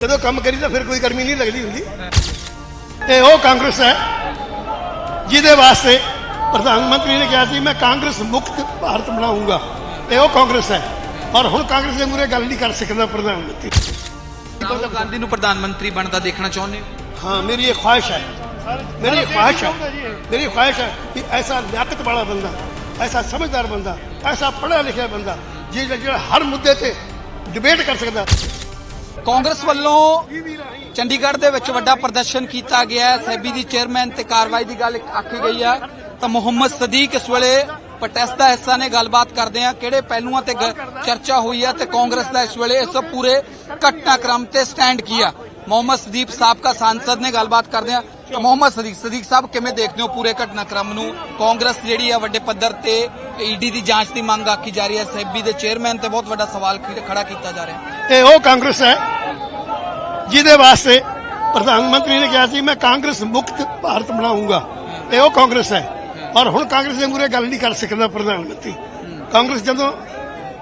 ਜਦੋਂ ਕੰਮ ਕਰੀ ਤਾਂ ਫਿਰ ਕੋਈ ਗਰਮੀ ਨਹੀਂ ਲੱਗਦੀ ਹੁੰਦੀ। ਤੇ ਉਹ ਕਾਂਗਰਸ ਹੈ ਜਿਹਦੇ ਵਾਸਤੇ ਪ੍ਰਧਾਨ ਮੰਤਰੀ ਨੇ ਕਿਹਾ ਸੀ ਮੈਂ ਕਾਂਗਰਸ ਮੁਕਤ ਭਾਰਤ ਬਣਾਉਂਗਾ। ਇਹ ਉਹ ਕਾਂਗਰਸ ਹੈ। ਔਰ ਹੁਣ ਕਾਂਗਰਸ ਦੇ ਮੂਰੇ ਗੱਲ ਨਹੀਂ ਕਰ ਸਕਦਾ ਪ੍ਰਧਾਨ ਮੰਤਰੀ। ਰਾਹੁਲ ਗਾਂਧੀ ਨੂੰ ਪ੍ਰਧਾਨ ਮੰਤਰੀ ਬਣਦਾ ਦੇਖਣਾ ਚਾਹੁੰਦੇ ਹੋ? ਹਾਂ ਮੇਰੀ ਇਹ ਖੁਆਇਸ਼ ਹੈ। ਮੇਰੀ ਖੁਆਇਸ਼ ਹੈ। ਮੇਰੀ ਖੁਆਇਸ਼ ਹੈ ਕਿ ਐਸਾ ਲਿਆਕਤ ਵਾਲਾ ਬੰਦਾ ਐਸਾ ਸਮਝਦਾਰ ਬੰਦਾ ਐਸਾ ਪੜ੍ਹਿਆ ਲਿਖਿਆ ਬੰਦਾ ਜਿਹੜਾ ਹਰ ਮੁੱਦੇ ਤੇ ਡਿਬੇਟ ਕਰ ਸਕਦਾ। ਕਾਂਗਰਸ ਵੱਲੋਂ ਚੰਡੀਗੜ੍ਹ ਦੇ ਵਿੱਚ ਵੱਡਾ ਪ੍ਰਦਰਸ਼ਨ ਕੀਤਾ ਗਿਆ ਸੈਬੀ ਦੀ ਚੇਅਰਮੈਨ ਤੇ ਕਾਰਵਾਈ ਦੀ ਗੱਲ ਆਖੀ ਗਈ ਹੈ। ਤਾਂ ਮੁਹੰਮਦ ਸਦੀਕ ਇਸ ਵੇਲੇ ਪ੍ਰੋਟੈਸਟ ਦਾ ਹਿੱਸਾ ਨੇ ਗੱਲਬਾਤ ਕਰਦੇ ਆ ਕਿਹੜੇ ਪਹਿਲੂਆਂ ਤੇ ਚਰਚਾ ਹੋਈ ਹੈ ਤੇ ਕਾਂਗਰਸ ਦਾ ਇਸ ਵੇਲੇ ਇਸ ਪੂਰੇ ਘਟਨਾਕ੍ਰਮ ਤੇ ਸਟੈਂਡ ਕੀ ਆ? ਮੁਹੰਮਦ ਸਦੀਪ ਸਾਬਕਾ ਸਾਂਸਦ ਨੇ ਗੱਲਬਾਤ ਕਰਦੇ ਆ ਤਾਂ ਮੁਹੰਮਦ ਸਦੀਕ ਸਦੀਕ ਸਾਹਿਬ, ਕਿਵੇਂ ਦੇਖਦੇ ਹੋ ਪੂਰੇ ਘਟਨਾਕ੍ਰਮ ਨੂੰ? ਕਾਂਗਰਸ ਜਿਹੜੀ ਆ ਵੱਡੇ ਪੱਧਰ ਤੇ ਈਡੀ ਦੀ ਜਾਂਚ ਦੀ ਮੰਗ ਆਖੀ ਜਾ ਰਹੀ ਹੈ ਸੈਬੀ ਦੇ ਚੇਅਰਮੈਨ ਤੇ ਬਹੁਤ ਵੱਡਾ ਸਵਾਲ ਖੜਾ ਕੀਤਾ ਜਾ ਰਿਹਾ ਹੈ। ਉਹ ਕਾਂਗਰਸ ਹੈ, ਜਿਹਦੇ ਵਾਸਤੇ ਪ੍ਰਧਾਨ ਮੰਤਰੀ ਨੇ ਕਿਹਾ ਸੀ, ਮੈਂ ਕਾਂਗਰਸ ਮੁਕਤ ਭਾਰਤ ਬਣਾਉਂਗਾ। ਤੇ ਉਹ ਕਾਂਗਰਸ ਹੈ। ਔਰ ਹੁਣ ਕਾਂਗਰਸ ਦੇ ਮੂਰੇ ਗੱਲ ਨਹੀਂ ਕਰ ਸਕਦਾ ਪ੍ਰਧਾਨ ਮੰਤਰੀ। ਕਾਂਗਰਸ ਜਦੋਂ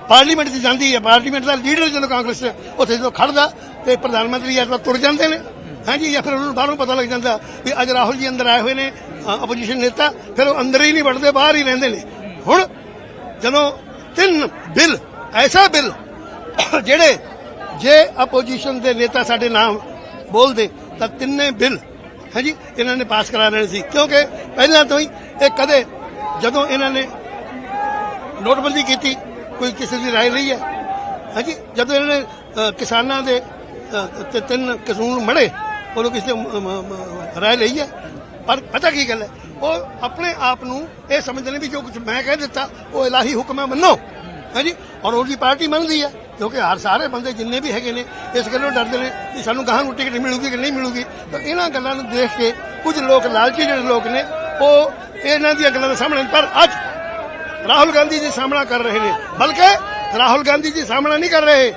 ਪਾਰਲੀਮੈਂਟ 'ਚ ਜਾਂਦੀ ਹੈ, ਪਾਰਲੀਮੈਂਟ ਦਾ ਲੀਡਰ ਜਦੋਂ ਕਾਂਗਰਸ ਉੱਥੇ ਜਦੋਂ ਖੜਦਾ ਤੇ ਪ੍ਰਧਾਨ ਮੰਤਰੀ ਜਾਂ ਤਾਂ ਤੁਰ ਜਾਂਦੇ ਨੇ। ਹਾਂਜੀ ਜਾਂ ਫਿਰ ਉਹਨਾਂ ਨੂੰ ਬਾਹਰੋਂ ਪਤਾ ਲੱਗ ਜਾਂਦਾ ਵੀ ਅੱਜ ਰਾਹੁਲ ਜੀ ਅੰਦਰ ਆਏ ਹੋਏ ਨੇ ਆਪੋਜੀਸ਼ਨ ਨੇਤਾ ਫਿਰ ਉਹ ਅੰਦਰ ਹੀ ਨਹੀਂ ਵੜਦੇ ਬਾਹਰ ਹੀ ਰਹਿੰਦੇ ਨੇ ਹੁਣ ਜਦੋਂ ਤਿੰਨ ਬਿੱਲ ਐਸਾ ਬਿੱਲ ਜਿਹੜੇ ਜੇ ਆਪੋਜੀਸ਼ਨ ਦੇ ਨੇਤਾ ਸਾਡੇ ਨਾਮ ਬੋਲਦੇ ਤਾਂ ਤਿੰਨੇ ਬਿੱਲ ਹਾਂਜੀ ਇਹਨਾਂ ਨੇ ਪਾਸ ਕਰਾ ਲੈਣੇ ਸੀ ਕਿਉਂਕਿ ਪਹਿਲਾਂ ਤੋਂ ਹੀ ਇਹ ਕਦੇ ਜਦੋਂ ਇਹਨਾਂ ਨੇ ਨੋਟਬੰਦੀ ਕੀਤੀ ਕੋਈ ਕਿਸੇ ਦੀ رائے ਲਈ ਹੈ ਹਾਂਜੀ ਜਦੋਂ ਇਹਨਾਂ ਨੇ ਅ, ਕਿਸਾਨਾਂ ਦੇ ਅ, ਤੇ ਤਿੰਨ ਕਾਨੂੰਨ ਮੜੇ ਉਦੋਂ ਕਿਸੇ ਮ- ਰਾਏ ਲਈ ਹੈ। ਪਰ ਪਤਾ ਕੀ ਗੱਲ ਹੈ? ਉਹ ਆਪਣੇ ਆਪ ਨੂੰ ਇਹ ਸਮਝਦੇ ਨੇ ਵੀ ਜੋ ਕੁਝ ਮੈਂ ਕਹਿ ਦਿੱਤਾ, ਉਹ ਇਲਾਹੀ ਹੁਕਮ ਹੈ, ਮੰਨੋ। ਹਾਂਜੀ? ਔਰ ਉਹਦੀ ਪਾਰਟੀ ਮੰਨਦੀ ਹੈ, ਕਿਉਂਕਿ ਹਰ ਸਾਰੇ ਬੰਦੇ ਜਿੰਨੇ ਵੀ ਹੈਗੇ ਨੇ, ਇਸ ਗੱਲੋਂ ਡਰਦੇ ਨੇ ਕਿ ਸਾਨੂੰ ਗਾਹਾਂ ਨੂੰ ਟਿਕਟ ਮਿਲੂਗੀ ਕਿ ਨਹੀਂ ਮਿਲੂਗੀ। ਤਾਂ ਇਹਨਾਂ ਗੱਲਾਂ ਨੂੰ ਦੇਖ ਕੇ ਕੁਝ ਲੋਕ, ਲਾਲਚੀ ਜਿਹੜੇ ਲੋਕ ਨੇ, ਉਹ ਇਹਨਾਂ ਦੀਆਂ ਗੱਲਾਂ ਦੇ ਸਾਹਮਣੇ ਪਰ ਅੱਜ ਰਾਹੁਲ ਗਾਂਧੀ ਜੀ ਸਾਹਮਣਾ ਕਰ ਰਹੇ ਨੇ। ਬਲਕਿ ਰਾਹੁਲ ਗਾਂਧੀ ਜੀ ਸਾਹਮਣਾ ਨਹੀਂ ਕਰ ਰਹੇ।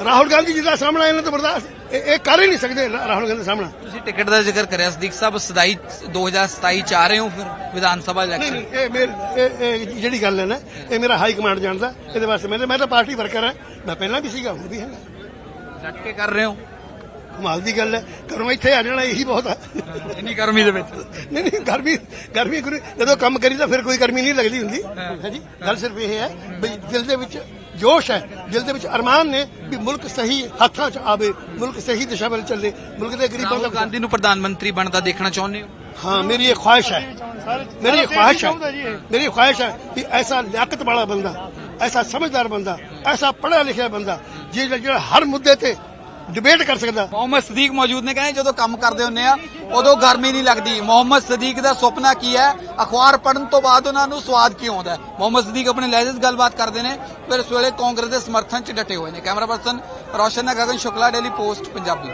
ਰਾਹੁਲ ਗਾਂਧੀ ਜੀ ਦਾ ਸਾਹਮਣਾ ਇਹਨਾਂ ਤੋਂ ਬਰਦਾਸ਼ਤ ਇਹ ਇਹ ਕਰ ਹੀ ਨਹੀਂ ਸਕਦੇ ਰਾ- ਰਾਹੁਲ ਗਾਂਧੀ ਦਾ ਸਾਹਮਣਾ। ਤੁਸੀਂ ਟਿਕਟ ਦਾ ਜ਼ਿਕਰ ਕਰਿਆ ਸਦੀਕ ਸਾਹਿਬ ਸਦਾਈ 2027 ਚ ਆ ਰਹੇ ਹੋ ਫਿਰ ਵਿਧਾਨ ਸਭਾ ਨਹੀਂ ਇਲੈਕਸ਼ਨ ਨਹੀਂ ਇਹ ਮੇਰ ਇਹ ਇਹ ਜਿਹੜੀ ਗੱਲ ਹੈ ਨਾ ਇਹ ਮੇਰਾ ਹਾਈ ਕਮਾਂਡ ਜਾਣਦਾ ਇਹਦੇ ਵਾਸਤੇ ਮੈਂ ਮੈਂ ਤਾਂ ਪਾਰਟੀ ਵਰਕਰ ਹਾਂ। ਮੈਂ ਪਹਿਲਾਂ ਵੀ ਸੀਗਾ ਹੁਣ ਵੀ ਹੈਗਾ। ਡਟ ਕੇ ਕਰ ਰਹੇ ਹੋ? ਕਮਾਲ ਦੀ ਗੱਲ ਹੈ। ਘਰੋਂ ਇੱਥੇ ਆ ਜਾਣਾ ਇਹੀ ਬਹੁਤ ਹੈ ਇੰਨੀ ਗਰਮੀ ਦੇ ਵਿੱਚ। ਨਹੀਂ ਨਹੀਂ ਗਰਮੀ ਗਰਮੀ ਗੁਰੂ ਜਦੋਂ ਕੰਮ ਕਰੀ ਤਾਂ ਫਿਰ ਕੋਈ ਗਰਮੀ ਨਹੀਂ ਲੱਗਦੀ ਹੁੰਦੀ। ਹਾਂਜੀ ਗੱਲ ਸਿਰਫ ਇਹ ਹੈ ਵੀ ਦਿਲ ਦੇ ਵਿੱਚ ਜੋਸ਼ ਹੈ ਦਿਲ ਦੇ ਵਿੱਚ ਅਰਮਾਨ ਨੇ ਵੀ ਮੁਲਕ ਸਹੀ ਹੱਥਾਂ 'ਚ ਆਵੇ ਮੁਲਕ ਸਹੀ ਦਿਸ਼ਾ ਵੱਲ ਚੱਲੇ ਮੁਲਕ ਦੇ ਗਰੀਬਾਂ ਰਾਹੁਲ ਦਾ ਗਾਂਧੀ ਨੂੰ ਪ੍ਰਧਾਨ ਮੰਤਰੀ ਬਣਦਾ ਦੇਖਣਾ ਚਾਹੁੰਦੇ ਹੋ हाँ मेरी ये ख्वाहिश है मेरी ये ख्वाहिश है मेरी ये ख्वाहिश है कि ऐसा लियाकत वाला बंदा ऐसा समझदार बंदा ऐसा पढ़ा लिखा बंदा जे ਜਿਹੜਾ ਹਰ ਮੁੱਦੇ ਤੇ ਡਿਬੇਟ ਕਰ ਸਕਦਾ। ਮੁਹੰਮਦ ਸਦੀਕ ਮੌਜੂਦ ਨੇ ਕਹਿੰਦੇ, ਜਦੋਂ ਕੰਮ ਕਰਦੇ ਹੁੰਨੇ ਆ, ਉਦੋਂ ਗਰਮੀ ਨਹੀਂ ਲੱਗਦੀ। ਮੁਹੰਮਦ ਸਦੀਕ ਦਾ ਸੁਪਨਾ ਕੀ ਹੈ? ਅਖਬਾਰ ਪੜਨ ਤੋਂ ਬਾਅਦ ਉਹਨਾਂ ਨੂੰ ਸਵਾਦ ਕਿਉਂ ਆਉਂਦਾ ਹੈ? ਮੁਹੰਮਦ ਸਦੀਕ ਆਪਣੇ ਲਹਿਜੇ 'ਚ ਗੱਲਬਾਤ ਕਰਦੇ ਨੇ, ਫਿਰ ਇਸ ਵੇਲੇ ਕਾਂਗਰਸ ਦੇ ਸਮਰਥਨ 'ਚ ਡਟੇ ਹੋਏ ਨੇ। Camera person Roshan Gagan Shukla daily post Punjabi.